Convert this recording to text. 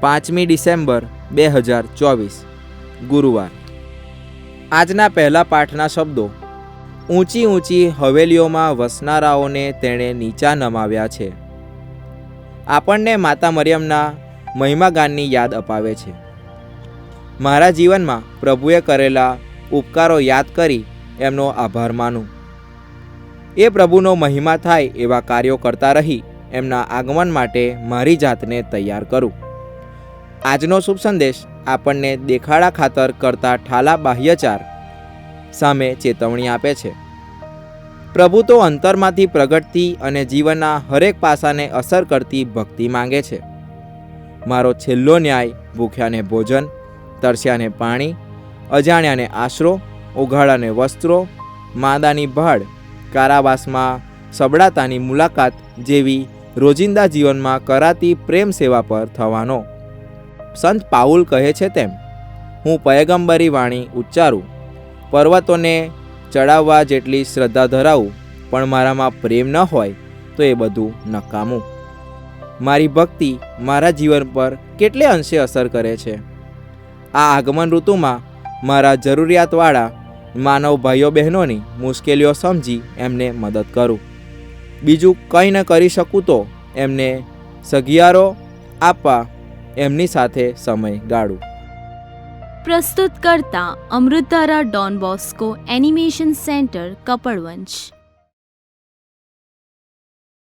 પાંચમી ડિસેમ્બર બે હજાર ચોવીસ, ગુરુવાર. આજના પહેલા પાઠના શબ્દો. ઊંચી ઊંચી હવેલીઓમાં વસનારાઓને તેણે નીચા નમાવ્યા છે. આપણને માતા મરિયમના મહિમાગાનની યાદ અપાવે છે. મારા જીવનમાં પ્રભુએ કરેલા ઉપકારો યાદ કરી એમનો આભાર માનું. એ પ્રભુનો મહિમા થાય એવા કાર્યો કરતા રહી એમના આગમન માટે મારી જાતને તૈયાર કરું. આજનો શુભ સંદેશ આપણને દેખાડા ખાતર કરતા ઠાલા બાહ્યચાર સામે ચેતવણી આપે છે. પ્રભુ તો અંતરમાંથી પ્રગટતી અને જીવનના હરેક પાસાને અસર કરતી ભક્તિ માંગે છે. મારો છેલ્લો ન્યાય ભૂખ્યાને ભોજન, તરસ્યાને પાણી, અજાણ્યાને આશરો, ઉઘાડાને વસ્ત્રો, માદાની ભાડ કારાવાસમાં સબડાતાની મુલાકાત જેવી રોજિંદા જીવનમાં કરાતી પ્રેમ સેવા પર થવાનો સંત પાઉલ કહે છે તેમ, હું પયગંબરી વાણી ઉચ્ચારું, પર્વતોને ચડાવવા જેટલી શ્રદ્ધા ધરાવું, પણ મારામાં પ્રેમ ન હોય, તો એ બધું નકામું. મારી ભક્તિ મારા જીવન પર કેટલે અંશે અસર કરે છે? આ આગમન ઋતુમાં મારા જરૂરિયાતવાળા માનવ ભાઈઓ બહેનોની મુશ્કેલીઓ સમજી એમને મદદ કરું. બીજું કંઈ ન કરી શકું તો એમને સગિયારો આપવા એમની સાથે સમય ગાળું. પ્રસ્તુત કરતા Amritdhara Don Bosco animation centre Kapadvanj.